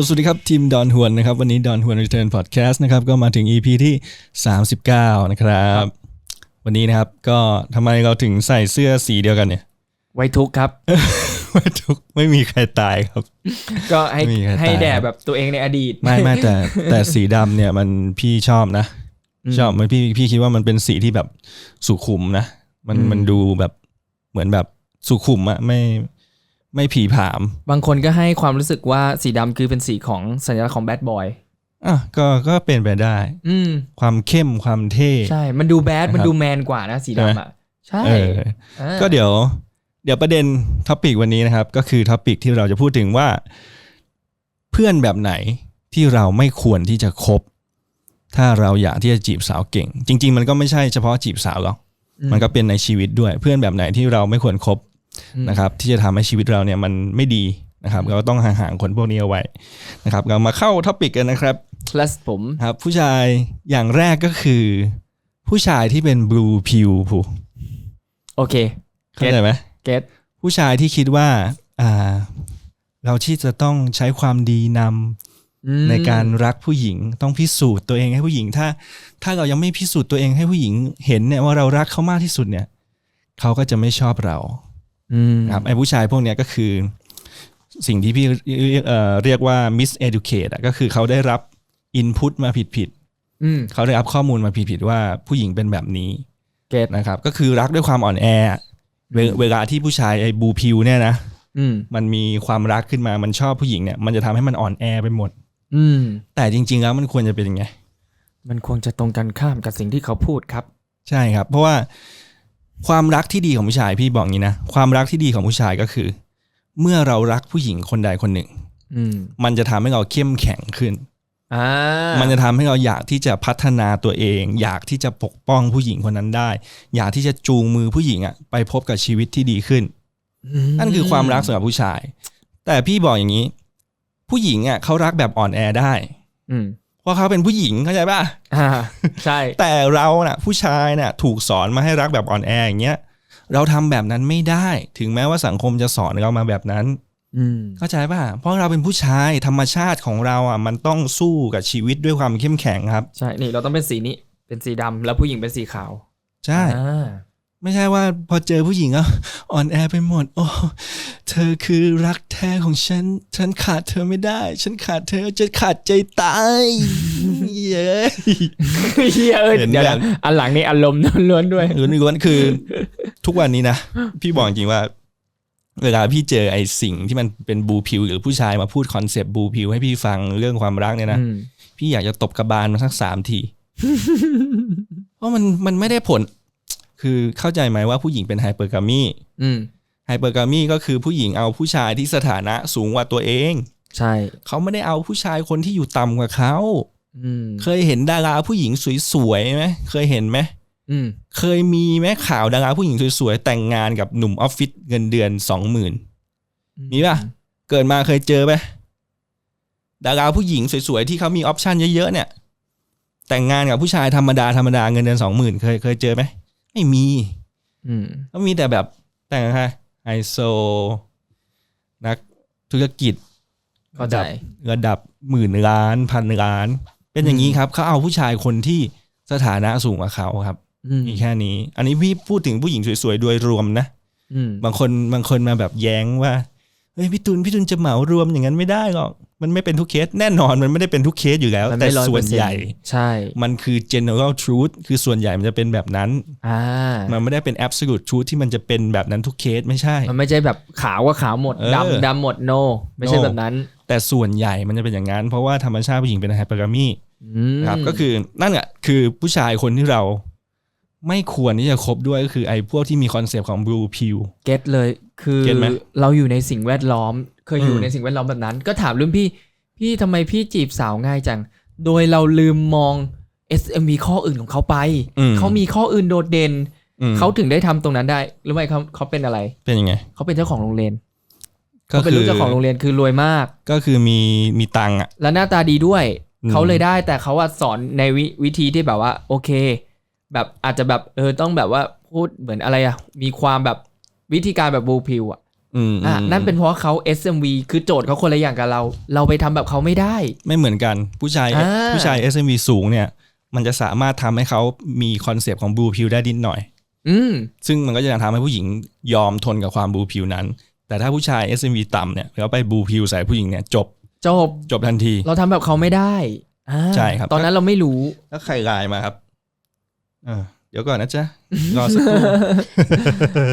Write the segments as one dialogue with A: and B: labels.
A: โยสวัสดีครับ ทีมดอนฮวนนะครับ วันนี้ดอนฮวนรีเทิร์นพอดแคสต์นะครับ ก็มาถึง EP ที่ 39 นะครับ วันนี้นะครับก็ทำไมเราถึงใส่เสื้อสีเดียวกันเนี่ย
B: ไว้ทุกข์ครับ
A: ไม่ทุกไม่มีใครตายครับ
B: ก็ให้
A: ไม่มีใคร
B: ให้
A: ตาย
B: แด่แบบตัวเองในอดีต
A: ไม่ไม่แต่แต่สีดำเนี่ยมันพี่ชอบนะ ชอบมันพี่พี่คิดว่ามันเป็นสีที่แบบสุขุมนะ มัน
B: อืม
A: มันดูแบบเหมือนแบบสุขุมอะไม่ ไม่ผีผาม
B: บางคนก็ให้ความรู้สึกว่าสีดำคือเป็นสีของสัญลักษณ์ของแบดบอย
A: อะก็ก็เป็นไปได้
B: อืม
A: ความเข้มความเท่
B: ใช่ มันดูแบด
A: นะครับ
B: มันดูแมนกว่านะสีดำอะ ใช่
A: เออ
B: อ่า
A: ก็เดี๋ยว เดี๋ยวประเด็นท็อปิกวันนี้นะครับ ก็คือท็อปิกที่เราจะพูดถึงว่า เพื่อนแบบไหนที่เราไม่ควรที่จะคบ ถ้าเราอยากที่จะจีบสาวเก่ง จริง ๆ มันก็ไม่ใช่เฉพาะจีบสาวหรอก
B: อื
A: มันก็เป็นในชีวิตด้วย เพื่อนแบบไหนที่เราไม่ควรคบ
B: อืม
A: นะครับที่จะทำให้ชีวิตเราเนี่ยมันไม่ดีนะครับเราก็ต้องห่างๆคนพวกนี้เอาไว้นะครับเรามาเข้าท็อปิกกันนะครับ
B: plus ผม
A: ครับ ผู้ชายอย่างแรกก็คือ ผู้ชายที่เป็นบลูพิวผู้
B: โอเค
A: เข้าใจไหม
B: เก็ต
A: ผู้ชายที่คิดว่าอ่า เราที่จะต้องใช้ความดีนำในการรักผู้หญิงต้องพิสูจน์ตัวเองให้ผู้หญิง ถ้า ถ้าเรายังไม่พิสูจน์ตัวเองให้ผู้หญิงเห็นเนี่ยว่าเรารักเขามากที่สุดเนี่ย เขาก็จะไม่ชอบเรา
B: อืม
A: ครับไอ้ผู้ชายพวกเนี้ยก็คือ สิ่งที่พี่เอ่อเรียกว่า miseducate อะก็คือเขาได้รับ input มาผิด
B: อืม
A: ๆเขาได้รับข้อมูลมาผิดๆว่าผู้หญิงเป็นแบบนี้
B: เก็ต
A: นะครับ ก็คือรักด้วยความอ่อนแอ เวเวลาที่ผู้ชายไอ้บูพิวเนี่ยนะ
B: อืม
A: มันมีความรักขึ้นมามันชอบผู้หญิงเนี่ยมันจะทำให้มันอ่อนแอไปหมด
B: อืม
A: แต่จริง ๆ แล้วมันควรจะเป็นยังไง
B: มันควรจะตรงกันข้ามกับสิ่งที่เขาพูดครับ
A: ใช่ครับ เพราะว่า ความรักที่ดีของผู้ชายพี่บอกงี้นะความรักที่ดีของผู้ชายก็คือ เมื่อเรารักผู้หญิงคนใดคนหนึ่ง
B: อืม
A: มันจะทำให้เราเข้มแข็งขึ้น
B: อ่า
A: มันจะทำให้เราอยากที่จะพัฒนาตัวเอง อยากที่จะปกป้องผู้หญิงคนนั้นได้ อยากที่จะจูงมือผู้หญิงอะไปพบกับชีวิตที่ดีขึ้น
B: ม
A: นั่นคือความรักสำหรับผู้ชาย แต่พี่บอกอย่างนี้ ผู้หญิงอะเขารักแบบอ่อนแอได้
B: อืม
A: เพ ราะเขาเป็นผู้หญิงเข้าใจป่ะ
B: อ่าใช่
A: แต่เราน่ะ ผู้ชายน่ะ ถูกสอนมาให้รักแบบอ่อนแออย่างเงี้ยเราทำแบบนั้นไม่ได้ ถึงแม้ว่าสังคมจะสอนเรามาแบบนั้น
B: อืม
A: เข้าใจป่ะ เพราะเราเป็นผู้ชายธรรมชาติของเราอะมันต้องสู้กับชีวิตด้วยความเข้มแข็งครับ
B: ใช่ นี่เราต้องเป็นสีนี้ เป็นสีดำแล้วผู้หญิงเป็นสีขาว
A: ใช่
B: อ่า
A: ไม่ใช่ว่าพอเจอผู้หญิงอะอ่อนแอไปหมด โอ้ เธอคือรักแท้ของฉัน ฉันขาดเธอไม่ได้ ฉันขาดเธอจะขาดใจตายเย้
B: เฮียเอ้ย
A: เห็น
B: เดี๋ยว
A: แบบ
B: นะอันหลังนี่อารมณ์ล้วนๆด้วย
A: ล้วนล้วนๆคือ ทุกวันนี้นะ พี่บอกจริงว่า เวลาพี่เจอไอ้สิ่งที่มันเป็นบูพิว หรือผู้ชายมาพูดคอนเซปต์บูพิว ให้พี่ฟังเรื่องความรักเนี่ยนะ
B: อืม
A: พี่อยากจะตบกระบาลมันสักสามทีเพราะมันมันไม่ได้ผล คือเข้าใจไหมว่าผู้หญิงเป็นไฮเปอร์กามี
B: อืม
A: ไฮเปอร์กามีก็คือผู้หญิงเอาผู้ชายที่สถานะสูงกว่าตัวเอง
B: ใช่
A: เขาไม่ได้เอาผู้ชายคนที่อยู่ต่ำกว่าเขา
B: อืม
A: เคยเห็นดาราผู้หญิงสวยๆไหมเคยเห็นไหม
B: อืม
A: เคยมีไหมข่าวดาราผู้หญิงสวยๆแต่งงานกับหนุ่มออฟฟิศเงินเดือนสองหมื่นมีป่ะ เกิดมาเคยเจอไหมดาราผู้หญิงสวยๆที่เขามีออปชันเยอะๆเนี่ย แต่งงานกับผู้ชายธรรมดาธรรมดาเงินเดือนสองหมื่นเคยเคยเจอไหม ไม่มี
B: อืม
A: ก็มีแต่แบบแต่งกับใครไฮโซ นักธุรกิจ
B: เข้าใจ
A: ระดับหมื่นล้านพันล้าน เป็นอย่างนี้ครับ เขาเอาผู้ชายคนที่สถานะสูงกว่าเขาครับ
B: อืม
A: มีแค่นี้ อันนี้พี่พูดถึงผู้หญิงสวยๆโดยรวมนะ
B: อืม
A: บางคนบางคนมาแบบแย้งว่าเฮ้ยพี่ตุลพี่ตุลจะเหมารวมอย่างนั้นไม่ได้หรอก มันไม่เป็นทุกเคสแน่นอนมันไม่ได้เป็นทุกเคสอยู่แล้ว
B: มัน
A: แต่
B: ไม่ร้อย
A: ส่
B: เป
A: ว
B: อนร์เซ็นต์
A: ใหญ่
B: ใช่
A: มันคือ general truth คือส่วนใหญ่มันจะเป็นแบบนั้น
B: อ่า
A: มันไม่ได้เป็น absolute truth ที่มันจะเป็นแบบนั้นทุกเคสไม่ใช่
B: มันไม่ใช่แบบขาวก็ขาวหมด
A: เออ
B: ดำดำหมด no ไม่ใช่
A: No
B: แบบนั้น
A: แต่ส่วนใหญ่มันจะเป็นอย่างนั้น เพราะว่าธรรมชาติผู้หญิงเป็นไฮเปอร์กามี
B: อืม
A: ครับก็คือนั่นแหละคือผู้ชายคนที่เรา ไม่ควรที่จะคบด้วยก็คือไอ้พวกที่มีคอนเซปต์ของ blue pill
B: เก็ตเลยคือ
A: เก็ตไหม
B: เราอยู่ในสิ่งแวดล้อม เคยอยู่
A: อืม
B: ในสิ่งแวดล้อมแบบนั้น ก็ถามรุ่นพี่ พี่ทำไมพี่จีบสาวง่ายจัง โดยเราลืมมอง SMV ข้ออื่นของเขาไป
A: อืม
B: เขามีข้ออื่นโดดเด่น
A: อืม
B: เขาถึงได้ทำตรงนั้นได้รู้ไหมเขาเขาเป็นอะไร
A: เป็นยังไง
B: เขาเป็นเจ้าของโรงเรียน
A: ก็
B: เขาเป็น
A: คื
B: ลูกเจ้าของโรงเรียนคือรวยมาก
A: ก็คือมีมีตังค์อะ
B: และหน้าตาดีด้วย
A: อืม
B: เขาเลยได้แต่เขาอะสอนในวิวิธีที่แบบว่า โอเค แบบอาจจะแบบเออต้องแบบว่าพูดเหมือนอะไรอะมีความแบบวิธีการแบบบูพิวอะ
A: อืม
B: อะนั่นเป็นเพราะเขา SMV คือโจทย์เขาคนละอย่างกับเรา เราไปทำแบบเขาไม่ได้
A: ไม่เหมือนกันผู้ชาย
B: อ่า
A: ผู้ชาย SMV สูงเนี่ย มันจะสามารถทำให้เขามีคอนเซปต์ของบลูพิวได้นิดหน่อย
B: อืม
A: ซึ่งมันก็จะทำให้ผู้หญิงยอมทนกับความบลูพิวนั้น แต่ถ้าผู้ชาย SMV ต่ำเนี่ยแล้วไปบลูพิวใส่ผู้หญิงเนี่ยจบ
B: จบ
A: จบทันที
B: เราทำแบบเขาไม่ได้อ่า
A: ใช่ครับ
B: ตอนนั้นเราไม่รู้
A: แล้วใครไลน์มาครับ เออเดี๋ยวก่อนนะจ๊ะรอสักครู่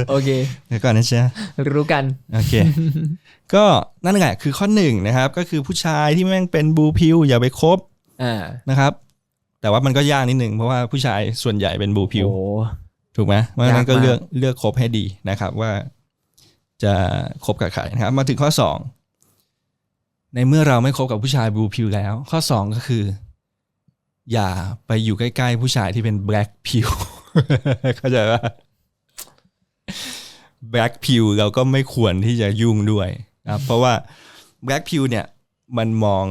B: โอเค
A: เดี๋ยวก่อนนะจ๊ะ
B: รู้กัน
A: โอเค ก็นั่นแหละคือข้อหนึ่งนะครับ ก็คือผู้ชายที่แม่งเป็นบลูพิวอย่าไปคบ
B: อ่า
A: นะครับ แต่ว่ามันก็ยากนิดหนึ่งเพราะว่าผู้ชายส่วนใหญ่เป็นบลูพิว
B: โอ้
A: ถูกไหมเพราะฉะนั้นก็
B: ยากมาก
A: เลือกเลือกคบให้ดีนะครับ ว่าจะคบกับใครนะครับ มาถึงข้อสองในเมื่อเราไม่คบกับผู้ชายบลูพิวแล้ว ข้อสองก็คือ อย่าไปอยู่ใกล้ๆผู้ชายที่เป็นแบล็กพิวเข้าใจว่าแบล็กพิวเราก็ไม่ควรที่จะยุ่งด้วยนะครับเพราะว่าแบล็กพิวเนี่ย มันมอง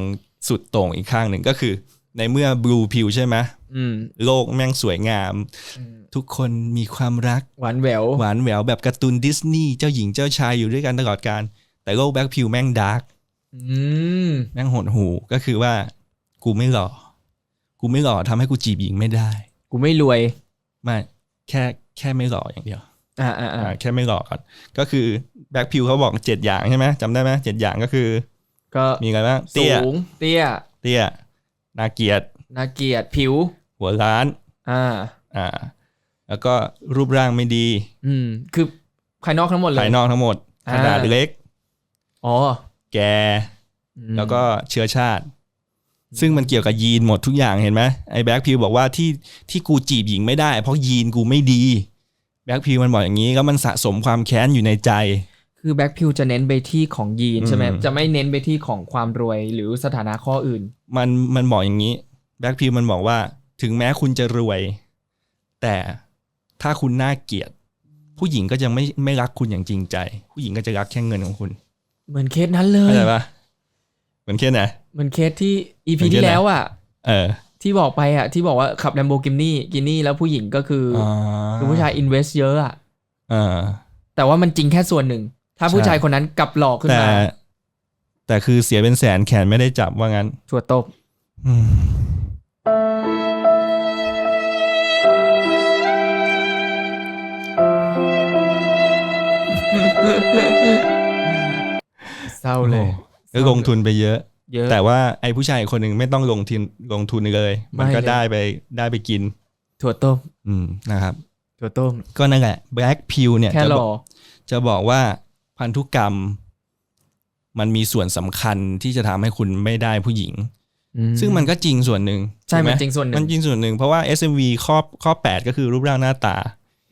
A: สุดโต่งอีกข้างหนึ่งก็คือ ในเมื่อบลูพิวใช่ไหม
B: อืม
A: โลกแม่งสวยงาม
B: อืม
A: ทุกคนมีความรัก
B: หวานแหวว
A: หวานแหววแบบการ์ตูนดิสนีย์เจ้าหญิงเจ้าชายอยู่ด้วยกันตลอดการ แต่โลกแบ็คพิวแม่งดาร์ก
B: อืม
A: แม่งโหดหูก็คือว่ากูไม่หล่อ กูไม่หล่อทำให้กูจีบหญิงไม่ได้
B: กูไม่รวย
A: ไม่แค่แค่ไม่หล่ออย่างเดียว
B: อ่าอ่าอ่า
A: อ่าแค่ไม่หล่อก่อนก็คือแบ็คพิวเขาบอกเจ็ดอย่างใช่ไหมจำได้ไหมเจ็ดอย่างก็คือ
B: ก็
A: มีอะไรบ้าง
B: สู
A: เตี้ย
B: งเตี้ย
A: เตี้ยนาเกลียรติ
B: น่าเกลียดผิว
A: หัวล้าน
B: อ่า
A: อ่า แล้วก็รูปร่างไม่ดี
B: อืม คือภายนอกทั้งหมดเลย
A: ภายนอกทั้งหมด
B: อ่า
A: ขนาดเล็ก
B: อ๋อ
A: แก
B: อืม
A: แล้วก็เชื้อชาติ ซึ่งมันเกี่ยวกับยีนหมดทุกอย่างเห็นไหมไอ้แบ็คพิวบอกว่าที่ที่กูจีบหญิงไม่ได้ เพราะยีนกูไม่ดีแบ็คพิวมันบอกอย่างนี้แล้วมันสะสมความแค้นอยู่ในใจ
B: คือแบ็คพิวจะเน้นไปที่ของยีนใช่ไหม
A: อืม
B: จะไม่เน้นไปที่ของความรวยหรือสถานะข้ออื่น
A: มันมันบอกอย่างนี้แบ็คพิวมันบอกว่าถึงแม้คุณจะรวย แต่ถ้าคุณน่าเกลียด ผู้หญิงก็จะไม่ไม่รักคุณอย่างจริงใจ ผู้หญิงก็จะรักแค่เงินของคุณ
B: เหมือนเคสนั้นเล
A: เข้ายใจปะเหมือนแค่ไหน
B: เหมือนเคสที่อี
A: เหมื
B: พี
A: อนเคส
B: ที่
A: ไหน
B: แล้วอะ
A: เออ
B: ที่บอกไปอะ ที่บอกว่าขับ l ลมโบกินี่กินี่แล้วผู้หญิงก็คืออ
A: อ่า
B: คือผู้ชายอินเวสเยอะอะ
A: อ่า
B: แต่ว่ามันจริงแค่ส่วนหนึ่ง ถ้าผู้
A: ใช่
B: ชายคนนั้นกลับหลอกขึ้น
A: แต่
B: มา
A: แต่คือเสียเป็นแสนแขนไม่ได้จับว่างั้น
B: ถั่วตบ
A: อืม
B: เศร้าเลย
A: ก็ลงทุนไปเยอะ
B: เยอะ
A: แต่ว่าไอ้ผู้ชายคนหนึ่งไม่ต้องลงทุนลงทุนเลย มันก็
B: ไม่เลย
A: ได้ไปได้ไปกิน
B: ถั่วต้ม
A: อืมนะครับ
B: ถั่วต้ม
A: ก็นั่นแหละ Black Pill เนี่ย
B: แค่
A: จะ
B: ห
A: บ
B: ล่
A: อ
B: อก
A: จะบอกว่าพันธุกรรม มันมีส่วนสำคัญที่จะทำให้คุณไม่ได้ผู้หญิง
B: อื
A: ซึ่งมันก็จริงส่วนหนึ่ง
B: ใช่
A: ถูกไห
B: มันจริงส่วนหนึ่ง
A: มันจริงส่วนหนึ่งเพราะว่า SMV ข้อข้อ 8 ก็คือรูปร่างหน้าตา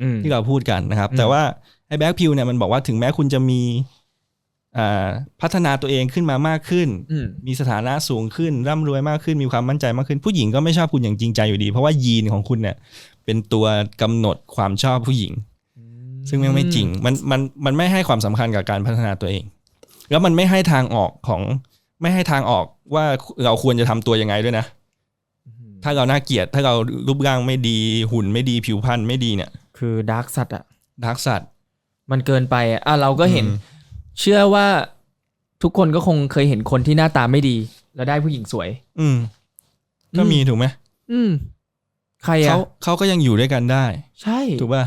B: อืม
A: ที่เราพูดกันนะครับ
B: อืม
A: แต่ว่าไอ้แบ็กพิวเนี่ยมันบอกว่าถึงแม้คุณจะมีอ่า พัฒนาตัวเองขึ้นมามากขึ้น
B: อืม
A: มีสถานะสูงขึ้นร่ำรวยมากขึ้นมีความมั่นใจมากขึ้น ผู้หญิงก็ไม่ชอบคุณอย่างจริงใจอยู่ดี เพราะว่ายีนของคุณเนี่ยเป็นตัวกำหนดความชอบผู้หญิง ซึ่งแม่งไม่จริงมันมันมันไม่ให้ความสำคัญกับการพัฒนาตัวเอง แล้วมันไม่ให้ทางออกของไม่ให้ทางออกว่าเราควรจะทำตัวยังไงด้วยนะ ถ้าเราน่าเกลียดถ้าเรารูปร่างไม่ดีหุ่นไม่ดีผิวพรรณไม่ดีเนี่ย
B: คือดาร์กสัตว์อะ
A: ดักสัตว์
B: มันเกินไปอะอะเราก็เห็น
A: อืม
B: เชื่อว่าทุกคนก็คงเคยเห็นคนที่หน้าตาไม่ดี แล้วได้ผู้หญิงสวย
A: อืม ก็มีถูกไหม
B: อืม ใครอะ
A: เขาเขาก็ยังอยู่ด้วยกันได้
B: ใช่
A: ถูกป่ะ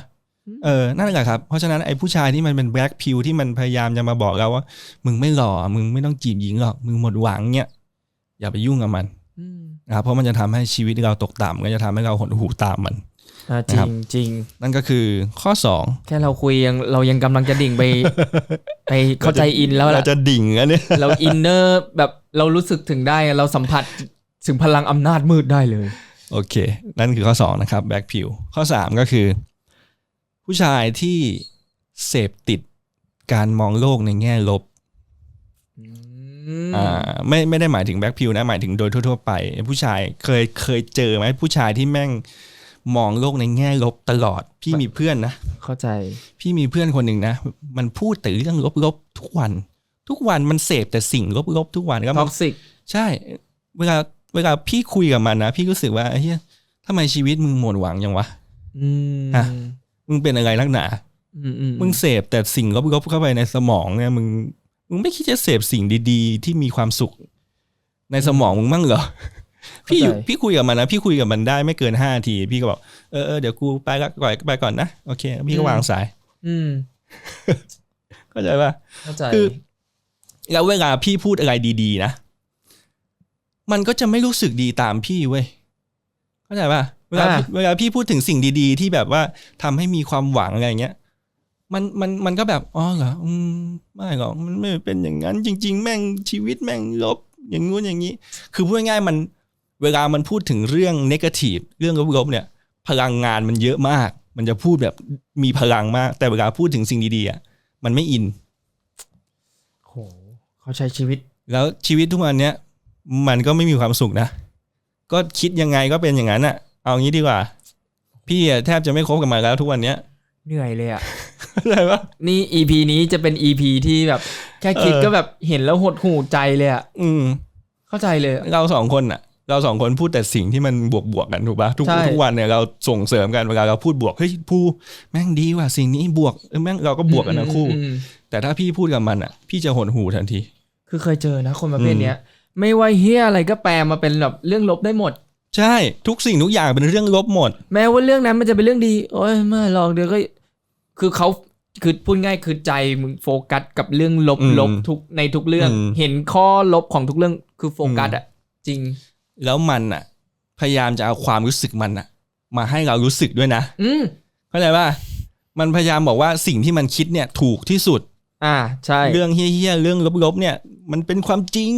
B: อืม
A: เออ นั่นแหละครับ เพราะฉะนั้นไอ้ผู้ชายที่มันเป็นแบล็ k พิวที่มันพยายามจะมาบอกเราว่า มึงไม่หล่อ มึงไม่ต้องจีบหญิงหรอก มึงหมดหวังเนี่ยอย่าไปยุ่งกับมัน
B: อืม
A: นะครับเพราะมันจะทำให้ชีวิตเราตกต่ำก็จะทำให้เราหดหูตามมัน
B: อะ จ
A: นะ
B: ริ
A: ครั
B: ง
A: บ
B: จริง
A: นั่นก็คือข้อสอง
B: แค่เราคุยยังเรายังกำลังจะดิ่งไป ไปเข้าใจอินแล้ว
A: เรา
B: ล่ะ
A: จะดิ่งอันเนี้ย
B: เราอินเนอร์แบบเรารู้สึกถึงได้เราสัมผัสถึงพลังอำนาจมืดได้เลย
A: โอเค นั่นคือข้อสองนะครับแบล็ k พิวข้อสามก็คือ ผู้ชายที่เสพติดการมองโลกในแง่ลบอ่าไม่ไม่ได้หมายถึงแบ็คพิวนะหมายถึงโดยทั่ว ๆ ไป ผู้ชายเคยเคยเจอไหมผู้ชายที่แม่ง มองโลกในแง่ลบตลอด พี่มีเพื่อนนะ
B: เข้าใจ
A: พี่มีเพื่อนคนหนึ่งนะ มันพูดแต่เรื่องลบๆทุกวัน ทุกวันมันเสพแต่สิ่งลบๆทุกวันก็
B: ท็
A: มั
B: อนกซิก
A: ใช่ เวลาเวลาพี่คุยกับมันนะ พี่รู้สึกว่าเฮ้ยทำไมชีวิตมึงหมดหวังยังวะ
B: อืม
A: อะมึงเป็นอะไรนักหนา
B: อืมอืม
A: มึงเสพแต่สิ่งลบๆเข้าไปในสมองเนี่ยมึงมึงไม่คิดจะเสพสิ่งดี ๆ ที่มีความสุข ในสมองมึงมั่งเหรอ พี่อยู่พี่คุยกับมันนะพี่คุยกับมันได้ไม่เกินห้านาที พี่ก็บอกเออเออเดี๋ยวกูไปละก่อนไปก่อนนะโอเค พี่ก็วางสาย
B: อืม
A: เข้าใจป่ะ
B: เข้าใจ
A: คือแล้วเวลาพี่พูดอะไรดีๆนะมันก็จะไม่รู้สึกดีตามพี่เว้ยเข้าใจป่ะเวลา
B: อ่า
A: เวลาพี่พูดถึงสิ่งดีๆ ที่แบบว่าทำให้มีความหวังอะไรอย่างเงี้ยมันมันมันก็แบบอ๋อเหรออืมไม่หรอกมันไม่เป็นอย่างนั้น จริง ๆ แม่งชีวิตแม่งลบอย่างงู้นอย่างนี้ คือพูดง่ายๆมัน เวลามันพูดถึงเรื่องนกาทีฟเรื่องลบๆเนี่ย พลังงานมันเยอะมาก มันจะพูดแบบมีพลังมาก แต่เวลาพูดถึงสิ่งดีๆอะมันไม่อิน
B: โหเขาใช้ชีวิต
A: แล้วชีวิตทุกวันเนี้ยมันก็ไม่มีความสุขนะ ก็คิดยังไงก็เป็นอย่างนั้นอะเอางี้ดีกว่า พี่อะแทบจะไม่คบกับมันแล้วทุกวันเนี้ย
B: เหนื่อยเลยอะ
A: อะไรวะ
B: นี่ EP นี้จะเป็น EP ที่แบบ แค่คิด
A: เออ
B: ก็แบบเห็นแล้วหดหูใจเลยอะ
A: อืม
B: เข้าใจเลยอะ
A: เราสองคนอะ เราสองคนพูดแต่สิ่งที่มันบวกบวกๆกันถูกปะทุก
B: ใช่
A: ทุกวันเนี่ยเราส่งเสริมกันเวลาเราพูดบวกเฮ้ยภูแม่งดีว่ะสิ่งนี้บวกเออแม่งเราก็บวกกันทั้งคู่
B: อืมอืม
A: แต่ถ้าพี่พูดกับมันอะพี่จะหดหูทันที
B: คือเคยเจอนะคนประเภทเนี้ย ไม่ว่าเฮียอะไรก็แปลมาเป็นแบบเรื่องลบได้หมด
A: ใช่ทุกสิ่งทุกอย่างเป็นเรื่องลบหมด
B: แม้ว่าเรื่องนั้นมันจะเป็นเรื่องดีโอ้ยไม่หรอกเดี๋ยวก็ คือเขาคือพูดง่ายคือใจมึงโฟกัสกับเรื่องลบ
A: อืม
B: ลบทุกในทุกเรื่อง
A: อืม
B: เห็นข้อลบของทุกเรื่องคือโฟกัส
A: อืม
B: อะจริง
A: แล้วมันอะพยายามจะเอาความรู้สึกมันอะมาให้เรารู้สึกด้วยนะ
B: อืม
A: เข้าใจป่ะมันพยายามบอกว่าสิ่งที่มันคิดเนี่ยถูกที่สุด
B: อ่าใช่
A: เรื่องเฮี้ยๆเรื่องลบๆเนี่ย มันเป็นความจริง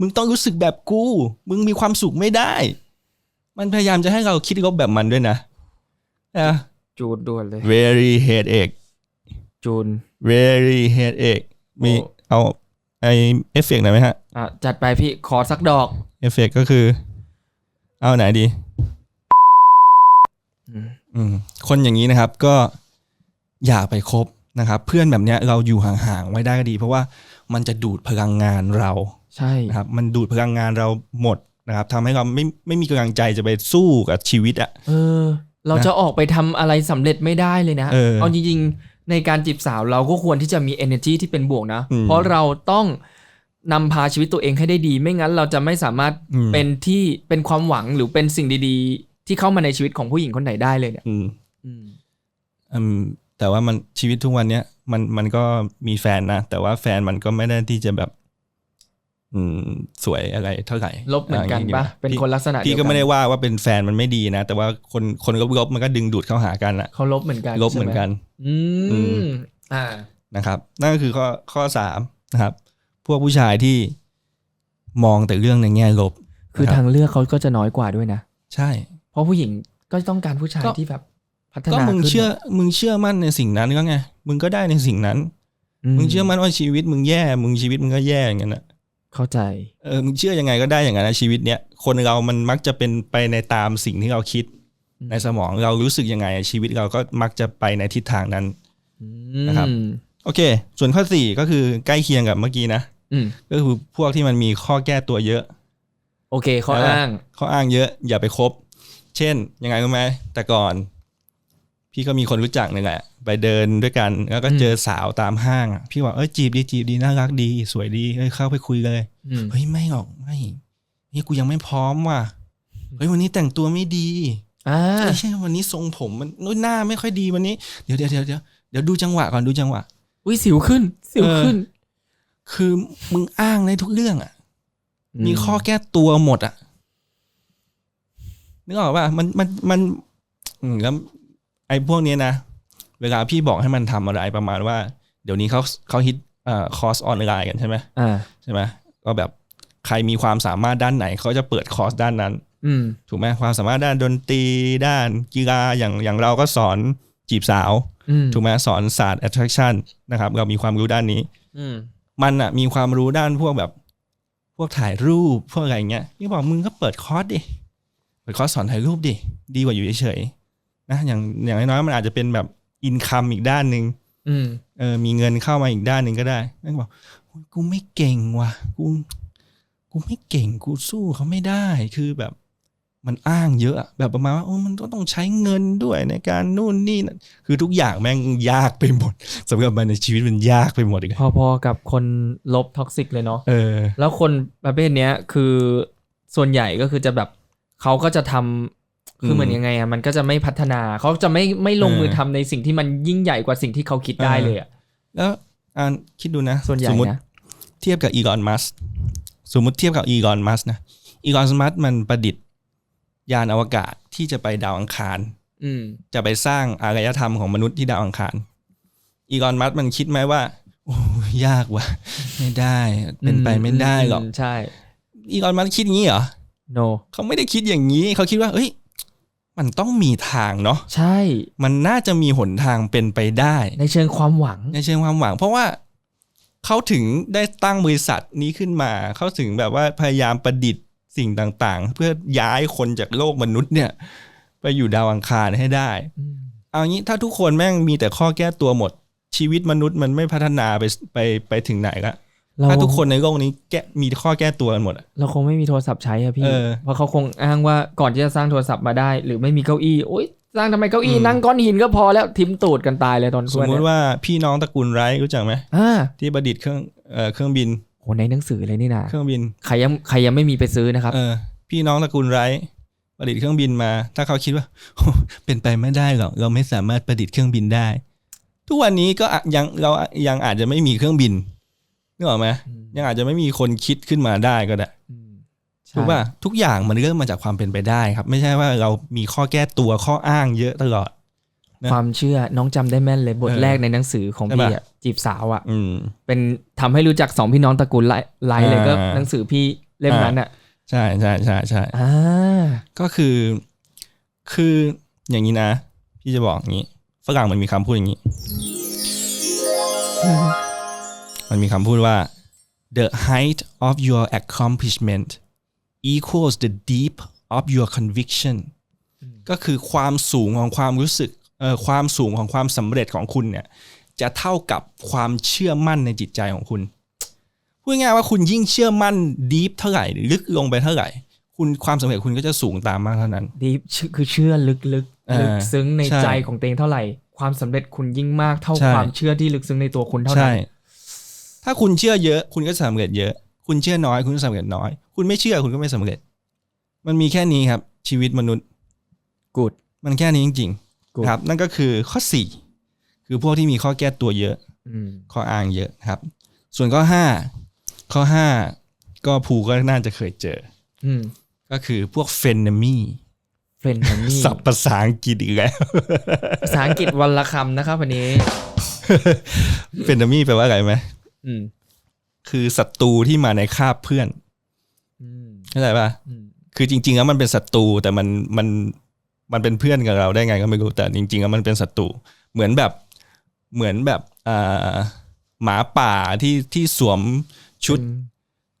A: มึงต้องรู้สึกแบบกู มึงมีความสุขไม่ได้ มันพยายามจะให้เราคิดลบแบบมันด้วยนะนะ
B: จูนด่วนเลย
A: very headache
B: จูน
A: very headache มี
B: โอ้
A: เอาไอเอฟเฟกต์หน่อยไหมฮะ
B: อะจัดไปพี่ขอสักดอก
A: เอฟเฟกต์ก็คือ เอาไหนดี
B: อืม
A: อืม คนอย่างนี้นะครับ ก็อย่าไปคบนะครับ เพื่อนแบบเนี้ยเราอยู่ห่างๆไว้ได้ก็ดี เพราะว่ามันจะดูดพลังงานเรา
B: ใช่
A: นะครับ มันดูดพลังงานเราหมดนะครับทำให้เราไม่ไม่มีกำลังใจจะไปสู้กับชีวิตอะ
B: เออ เราจะออกไปทำอะไรสำเร็จไม่ได้เลยนะ
A: เออ
B: เอาจริงๆ ในการจีบสาวเราก็ควรที่จะมี energy ที่เป็นบวกนะ
A: อืม
B: เพราะเราต้อง นำพาชีวิตตัวเองให้ได้ดี ไม่งั้นเราจะไม่สามารถ
A: อืม
B: เป็นที่เป็นความหวังหรือเป็นสิ่งดี ๆ ที่เข้ามาในชีวิตของผู้หญิงคนไหนได้เลยเนี่ย
A: อืม
B: อืม
A: อืมแต่ว่ามันชีวิตทุกวันเนี้ยมันมันก็มีแฟนนะ แต่ว่าแฟนมันก็ไม่ได้ที่จะแบบ อืมสวยอะไรเท่าไหร่
B: ลบเหมือนกัน
A: ย่าง
B: ปะเป็นคนลักษณะ
A: พี่
B: เดียว
A: ก็
B: กัน
A: ไม่ได้ว่าว่าเป็นแฟนมันไม่ดีนะ แต่ว่าคนคนลบๆมันก็ดึงดูดเข้าหากันอะ
B: เขาลบเหมือนกัน
A: ลบเหมือนกัน
B: ใช่ไหมอื
A: อื
B: ม
A: ม
B: อ่า
A: นะครับ นั่นก็คือข้อข้อสามนะครับ พวกผู้ชายที่มองแต่เรื่องในแง่ลบ
B: คือ
A: นะครับ
B: ทางเลือกเขาก็จะน้อยกว่าด้วยนะ
A: ใช่
B: เพราะผู้หญิงก็ต้องการผู้ชาย
A: ก็
B: ที่แบบพัฒ
A: ก็
B: นา
A: มึง
B: ขึ้น
A: เชื่อ มึงเชื่อมั่นในสิ่งนั้นก็ไง มึงก็ได้ในสิ่งนั้น มึงเชื่อมั่นว่าชีวิตมึงแย่ มึงชีวิตมึงก็แย่อย่างนั้นนะ
B: เข้าใจ
A: เออ มึงเชื่อยังไงก็ได้อย่างนั้นนะชีวิตเนี้ย คนเรามันมักจะเป็นไปในตามสิ่งที่เราคิด
B: อืม
A: ในสมองเรารู้สึกยังไง ชีวิตเราก็มักจะไปในทิศทางนั้น
B: อื
A: นะครับ
B: ม
A: โอเค ส่วนข้อสี่ก็คือใกล้เคียงกับเมื่อกี้นะ
B: อืม
A: ก็คือพวกที่มันมีข้อแก้ตัวเยอะ
B: โอเค ข้อ
A: แล้ว
B: อ้าง
A: ข้ออ้างเยอะ อย่าไปคบ เช่น ยังไงรู้ไหมแต่ก่อน พี่ก็มีคนรู้จักนี่แหละ ไปเดินด้วยกัน แล้วก็เจอสาวตามห้างอะพี่บอกเอ้ยจีบดีจีบดีน่ารักดี สวยดีเอ้ยเข้าไปคุยเลย
B: อืม
A: เฮ้ยไม่หรอกไม่เฮ้ยกูยังไม่พร้อมว่ะเฮ้ยวันนี้แต่งตัวไม่ดี
B: อ่า
A: ไม่ใช่วันนี้ทรงผมมันนู้นหน้าไม่ค่อยดีวันนี้เดี๋ยวเดี๋ยวเดี๋ยวเดี๋ยวเดี๋ยวดูจังหวะก่อนดูจังหวะ
B: อุ้ยสิวขึ้น สิวขึ้น
A: คือมึงอ้างในทุกเรื่องอะ มีข้อแก้ตัวหมดอะนึกออกป่ะมันมันมันอืมแล้วไอ้พวกเนี้ยนะ เวลาพี่บอกให้มันทำอะไรประมาณว่า เดี๋ยวนี้เขาเขาฮิตเอ่อคอร์สออนไลน์กันใช่ไหม
B: อ่า
A: ใช่ไหมก็แบบใครมีความสามารถด้านไหนเขาจะเปิดคอร์สด้านนั้น
B: อืม
A: ถูกไหมความสามารถด้านดนตรีด้านกีฬาอย่างอย่างเราก็สอนจีบสาว
B: อืม
A: ถูกไหมสอนศาสตร์ attraction นะครับ เรามีความรู้ด้านนี้
B: อื ม
A: มันอะมีความรู้ด้านพวกแบบ พวกถ่ายรูปพวกอะไรเงี้ยพี่บอกมึงก็เปิดคอร์สดิเปิดคอร์สสอนถ่ายรูปดิดีกว่าอยู่เฉยๆนะอย่างอย่างน้อยๆมันอาจจะเป็นแบบอินคัมอีกด้านหนึ่ง
B: อืม
A: เออ มีเงินเข้ามาอีกด้านหนึ่งก็ได้นั่นก็บอกโอ๊ยกูไม่เก่งว่ะกูกูไม่เก่งกูสู้เขาไม่ได้คือแบบ มันอ้างเยอะอะแบบประมาณว่าโอ้มันก็ต้องใช้เงินด้วยในการนู่นนี่นั่นคือทุกอย่างแม่งยากไปหมดสำหรับมันในชีวิตมันยากไปหมดเลย
B: พอๆกับคนลบท็อกซิกเลยเนาะ
A: เออ
B: แล้วคนประเภทเนี้ยคือส่วนใหญ่ก็คือจะแบบเขาก็จะทำคือเหมือนยังไงอะมันก็จะไม่พัฒนาเขาจะไม่ไม่ลงมือทำในสิ่งที่มันยิ่งใหญ่กว่าสิ่งที่เขาคิดได้เลยอะ
A: แล้วอ่านคิดดูนะ
B: ส่วนใหญ่
A: สมมติ
B: นะ
A: เทียบกับอีกอนมัสสมมติเทียบกับอีกอนมัสนะอีกอนมัสมันประดิษฐ์ ยานอวกาศที่จะไปดาวอังคาร
B: อืม
A: จะไปสร้างอารยธรรมของมนุษย์ที่ดาวอังคาร อีกอนมัสมันคิดไหมว่าโอ้ยากว่ะ ไม่ได้ เป็นไปไม่ได้หรอก
B: มใช่
A: อีกอนมัสคิดอย่างนี้เหรอ
B: no
A: เขาไม่ได้คิดอย่างนี้ เขาคิดว่า เอ้ย มันต้องมีทางเนาะ
B: ใช่
A: มันน่าจะมีหนทางเป็นไปได้
B: ในเชิงความหวัง
A: ในเชิงความหวัง เพราะว่าเขาถึงได้ตั้งบริษัทนี้ขึ้นมา เขาถึงแบบว่าพยายามประดิษฐ์ สิ่งต่างๆ เพื่อย้ายคนจากโลกมนุษย์เนี่ย ไปอยู่ดาวอังคารให้ได้
B: อืม
A: เอางี้ถ้าทุกคนแม่งมีแต่ข้อแก้ตัวหมด ชีวิตมนุษย์มันไม่พัฒนาไปไปไปถึงไหนละ
B: เรา
A: ถ้าทุกคนในโลกนี้แก้มีข้อแก้ตัวกันหมดอะ
B: เราคงไม่มีโทรศัพท์ใช้อะพี่
A: เออ
B: เพราะเขาคงอ้างว่าก่อนที่จะสร้างโทรศัพท์มาได้ หรือไม่มีเก้าอี้โอ๊ยสร้างทำไมเก้าอี้
A: อืม
B: นั่งก้อนหินก็พอแล้วทิมตูดกันตายเลยตอน
A: สมม
B: นี้
A: ติว่าพี่น้องตระกูลไรท์รู้จักไหม
B: อ่า
A: ที่ประดิษฐ์เครื่องเอ่อเครื่องบิน
B: โหในหนังสือเลยนี่นะ
A: เครื่องบิน
B: ใครยังใครยังไม่มีไปซื้อนะครับ
A: เออพี่น้องตระกูลไรท์ประดิษฐ์เครื่องบินมา ถ้าเขาคิดว่า เป็นไปไม่ได้หรอกเราไม่สามารถประดิษฐ์เครื่องบินได้ ทุกวันนี้ก็อะยังเรายังอาจจะไม่มีเครื่องบินนึกออกไหมยังอาจจะไม่มีคนคิดขึ้นมาได้ก็ได้
B: อืมใช่
A: ถูกป่ะทุกอย่างมันเริ่มมาจากความเป็นไปได้ครับ ไม่ใช่ว่าเรามีข้อแก้ตัวข้ออ้างเยอะตลอดนะ
B: ความเชื่อน้องจำได้แม่นเลยบท
A: เออ
B: แรกในหนังสือของ
A: ใช่
B: พี่
A: ปะ
B: อะจีบสาวอะ
A: อืม
B: เป็นทำให้รู้จักสองพี่น้องตระกูลไลไลท์เลย
A: อ่า
B: ก็หนังสือพี่เล่มนั้นอะ
A: ใช่ใช่ใช่ใช่
B: อ่า
A: ก็คือคืออย่างนี้นะ พี่จะบอกอย่างนี้ฝรั่งมันมีคำพูดอย่างนี้ มันมีคำพูดว่า the height of your accomplishment equals the deep of your conviction ก็คือความสูงของความรู้สึกเอ่อ ความสูงของความสำเร็จของคุณเนี่ยจะเท่ากับความเชื่อมั่นในจิตใจของคุณพูดง่ายๆว่าคุณยิ่งเชื่อมั่นดีฟเท่าไหร่ลึกลงไปเท่าไหร่ คุณความสำเร็จคุณก็จะสูงตามมากเท่านั้น
B: ดีคือเชื่อลึกๆลึก
A: เออ
B: ซึ้งใน
A: ใช่
B: ใจของตัวเองเท่าไหร่ ความสำเร็จคุณยิ่งมากเท่า
A: ใช่
B: ความเชื่อที่ลึกซึ้งในตัวคุณเท่านั้
A: ใช่
B: น
A: ถ้าคุณเชื่อเยอะ คุณก็สำเร็จเยอะ คุณเชื่อน้อย คุณก็สำเร็จน้อย คุณไม่เชื่อคุณก็ไม่สำเร็จ มันมีแค่นี้ครับ ชีวิตมนุษย์
B: กูด
A: มันแค่นี้จริง
B: กู
A: ๆ ครับ นั่นก็คือข้อสี่คือพวกที่มีข้อแก้ตัวเยอะ
B: อืม
A: ข้ออ้างเยอะครับ ส่วนข้อห้าข้อห้าก็ภูก็น่าจะเคยเจอ
B: อืม
A: ก็คือพวกเฟนนมี่
B: เฟรนด์นี่
A: ศัพท์ภาษาอังกฤษอีกแล้ว
B: ภาษาอังกฤษวันละคำนะครับวันนี้
A: เฟนนมี่แปลว่าอะไรไหม
B: อืม
A: คือศัตรูที่มาในคาบเพื่อน
B: อืม
A: เข้าใจป่ะ
B: อืม
A: คือจริง ๆ แล้วมันเป็นศัตรูแต่มันมัน มันเป็นเพื่อนกับเราได้ไงก็ไม่รู้แต่จริงๆแล้วมันเป็นศัตรูเหมือนแบบเหมือนแบบอ่าหมาป่าที่ที่สวมชุด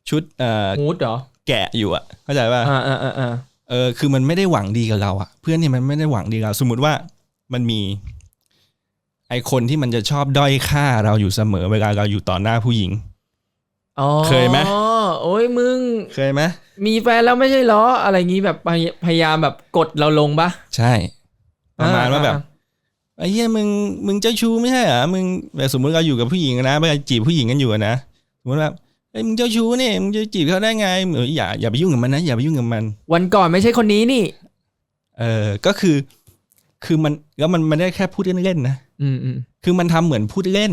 A: ชุดเอ่อ
B: มูดเหรอ
A: แกะอยู่อะเข้าใจป่ะ
B: อ่าอ่าอ่าอ่า
A: เออคือมันไม่ได้หวังดีกับเราอะ เพื่อนเนี่ยมันไม่ได้หวังดีกับเราสมมติว่ามันมี ไอคนที่มันจะชอบด้อยค่าเราอยู่เสมอเวลาเราอยู่ต่อหน้าผู้หญิง
B: อ๋อ
A: เคยไหม
B: โอ้ยมึง
A: เคยไหม
B: มีแฟนแล้วไม่ใช่เหรอ อะไรงี้แบบพยพยายามแบบกดเราลงปะ
A: ใช่ ประมาณว่าแบบ
B: อ่
A: ไอ้เหี้ยมึงมึงเจ้าชู้ไม่ใช่เหรอมึงแบบสมมติเราอยู่กับผู้หญิงนะไปจีบผู้หญิงกันอยู่อะนะสมมติว่าไอ้ยมึงเจ้าชู้เนี่ยมึงจะจีบเขาได้ไงเอออย่าอย่าไปยุ่งกับมันนะอย่าไปยุ่งกับมัน
B: วันก่อนไม่ใช่คนนี้นี่
A: เออก็คือ คือมันแล้วมันมันได้แค่พูดเล่นๆนะ
B: อืมอืม
A: คือมันทำเหมือนพูดเล่น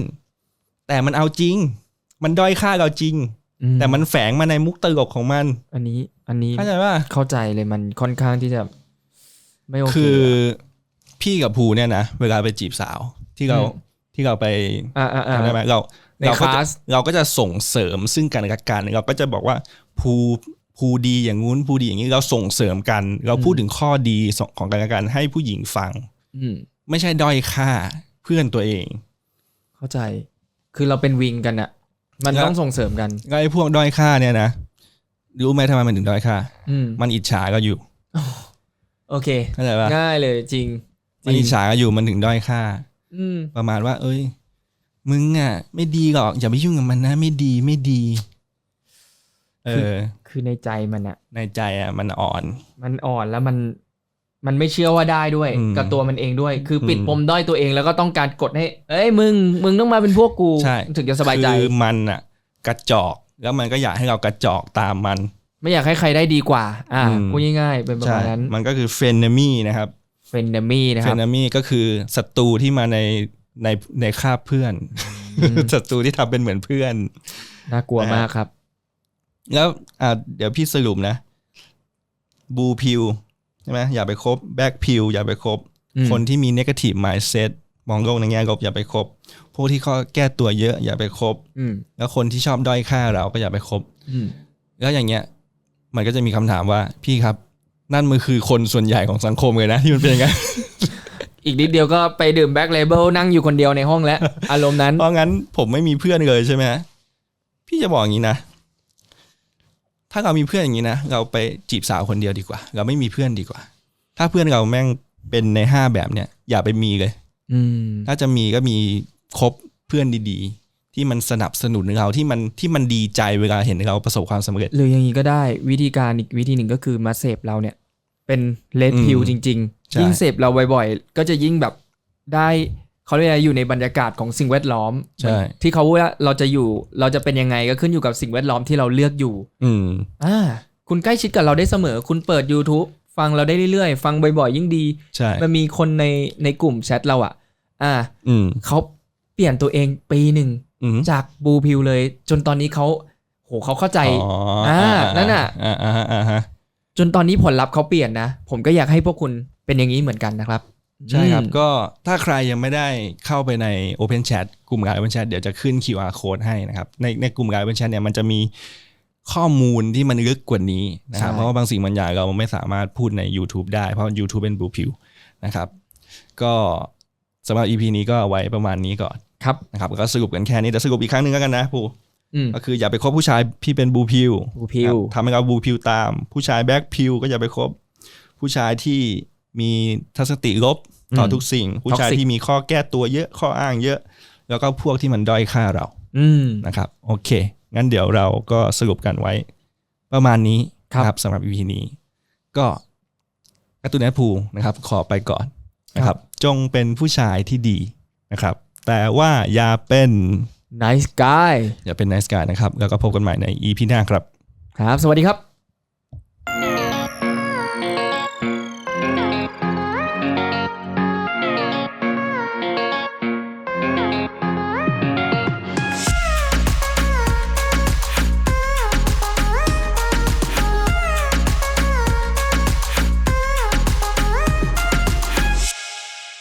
A: แต่มันเอาจริง มันด้อยค่าเราจริง
B: อื
A: แต่มันแฝงมาในมุกตลกของมัน
B: อันนี้ อันนี้
A: เข้าใจว่า
B: เข้าใจเลยมันค่อนข้างที่จะ ไม่โอเค
A: คือพี่กับภูเนี่ยนะเวลาไปจีบสาวที่เรา
B: อืม
A: ที่เราไป
B: อ่าอ่าอ่า
A: จำได้ไหมเรา
B: ใน
A: เรา
B: ค
A: ก็
B: ลา
A: จะ
B: ส
A: เราก็จะส่งเสริมซึ่งกันและกันเราก็จะบอกว่าภูภูดีอย่างงู้นภูดีอย่างนี้เราส่งเสริมกัน เราพูดถึงข้อดีของกันและกันให้ผู้หญิงฟัง
B: อืม
A: ไม่ใช่ด้อยค่าเพื่อนตัวเอง
B: เข้าใจ คือเราเป็นวิงกันอะ มัน
A: แล้ว
B: ต้องส่งเสริมกัน
A: ก็ไอ้พวกด้อยค่าเนี่ยนะรู้ไหมทำไมมันถึงด้อยค่า
B: อืม
A: มันอิจฉาก็อยู่
B: โอเค
A: เข้าใจปะ
B: ง่ายเลยจริง
A: มันอิจฉาก็อยู่มันถึงด้อยค่า
B: อืม
A: ประมาณว่า เอ้ย มึงอะ ไม่ดีหรอกอย่าไปยุ่งกับมันนะ ไม่ดีไม่ดี เออ
B: คือในใจมันอะ
A: ในใจอะมันอ่อน
B: มันอ่อนแล้วมัน มันไม่เชื่อว่าได้ด้วย
A: อืม
B: กับตัวมันเองด้วย คือปิด
A: อืม
B: ปมด้อยตัวเองแล้วก็ต้องการกดให้ เอ้ยมึง มึงต้องมาเป็นพวกกู
A: ใช่
B: ถึงจะสบายใจ
A: คือมันอะกระจอกแล้วมันก็อยากให้เรากระจอกตามมัน
B: ไม่อยากให้ใครได้ดีกว่า อ่า
A: อืม
B: พูดง่ายๆเป็นประ
A: ใช่
B: มาณนั้น
A: มันก็คือเฟนเนมี่นะครับ
B: เฟนเดมี่นะ
A: เฟ
B: ครับ
A: นเนมี่ก็คือศัตรูที่มาในในในคาบเพื่อน
B: อืม
A: ศัตรูที่ทำเป็นเหมือนเพื่อน
B: น่ากลัวมากครับ
A: แล้วอ่าเดี๋ยวพี่สรุปนะบูพิว ใช่ไหมอย่าไปคบแบ็กพิวอย่าไปคบ
B: อืม
A: คนที่มี negative mindset มองโลกในแง่ลบอย่าไปคบ พวกที่ข้อแก้ตัวเยอะ อย่าไปคบ
B: อืม
A: แล้วคนที่ชอบด้อยค่าเราก็อย่าไปคบ
B: อืม
A: แล้วอย่างเงี้ย มันก็จะมีคำถามว่าพี่ครับ นั่นมันคือคนส่วนใหญ่ของสังคมเลยนะ ที่มันเป็นอย่างนั้น
B: อีกนิดเดียวก็ไปดื่มแบ็คเลเบลนั่งอยู่คนเดียวในห้องแล้ว อารมณ์นั้น
A: เพราะงั้นผมไม่มีเพื่อนเลยใช่ไหมฮะพี่จะบอกอย่างนี้นะ ถ้าเรามีเพื่อนอย่างนี้นะเราไปจีบสาวคนเดียวดีกว่า เราไม่มีเพื่อนดีกว่า ถ้าเพื่อนเราแม่งเป็นในห้าแบบเนี้ยอย่าไปมีเลย
B: อืม
A: ถ้าจะมีก็มีคบเพื่อนดีๆ ที่มันสนับสนุนเราที่มันที่มันดีใจเวลาเห็นเราประสบความสำเร็จ
B: หรืออย่างนี้ก็ได้วิธีการอีกวิธีหนึ่งก็คือมาเสพเราเนี่ย เป็นเลด
A: อืม
B: พิวจริง
A: ใช่
B: ๆ ยิ่งเสพเราบ่อยๆ ก็จะยิ่งแบบได้ เขาเรียกอะไรอยู่ในบรรยากาศของสิ่งแวดล้อม
A: ใช่
B: ที่เขาว่าเราจะอยู่เราจะเป็นยังไงก็ขึ้นอยู่กับสิ่งแวดล้อมที่เราเลือกอยู่
A: อืม
B: อ่าคุณใกล้ชิดกับเราได้เสมอ คุณเปิด YouTube ฟังเราได้เรื่อยๆ ฟังบ่อยๆ ยิ่งดี
A: ใช่
B: มันมีคนในในกลุ่มแชทเราอะ อ่า
A: อืม
B: เขาเปลี่ยนตัวเองปีหนึ่ง
A: อืม
B: จากบูพิวเลย จนตอนนี้เขาโหเขาเข้าใจ
A: อ๋อ
B: อ่า
A: อ่า
B: นั่นน่ะ
A: อ่าอ่าอ่าฮะ
B: จนตอนนี้ผลลัพธ์เขาเปลี่ยนนะ ผมก็อยากให้พวกคุณเป็นอย่างนี้เหมือนกันนะครับ
A: ใช่ครับ
B: อืม
A: ก็ถ้าใครยังไม่ได้เข้าไปใน Open Chat กลุ่มไลน์ Open Chat เดี๋ยวจะขึ้น QR code ให้นะครับ ในในกลุ่มไลน์ Open Chat เนี่ยมันจะมีข้อมูลที่มันลึกกว่านี้นะครับ เพราะว่าบางสิ่งบางอย่างเราไม่สามารถพูดใน YouTube ได้ เพราะ YouTube เป็น Blue Pill นะครับ ก็สำหรับ EP นี้ก็เอาไว้ประมาณนี้ก่อน
B: ครับ
A: นะครับ ก็สรุปกันแค่นี้แต่สรุปอีกครั้งหนึ่งแล้วกันนะผู้
B: อืม
A: ก็คืออย่าไปคบผู้ชายที่เป็นบูพิว
B: บูพิว
A: ทำให้เราบูพิวตาม ผู้ชายแบ็คพิวก็อย่าไปคบผู้ชายที่มีทัศนคติลบ ต่ออ
B: ม
A: ทุกสิ่ง ผู้ชาย
B: Toxic
A: ที่มีข้อแก้ตัวเยอะข้ออ้างเยอะ แล้วก็พวกที่มันด้อยค่าเรา
B: อืม
A: นะครับ โอเค งั้นเดี๋ยวเราก็สรุปกันไว้ ประมาณนี้
B: ครับ
A: นะสำหรับ EP นี้ ก็การ์ตูนแอปพูนะครับ ขอไปก่อนนะครับ จงเป็นผู้ชายที่ดีนะครับ แต่ว่าอย่าเป็น
B: nice guy
A: อย่าเป็น nice guy นะครับ แล้วก็พบกันใหม่ใน EP หน้าครับ
B: ครับ สวัสดีครับ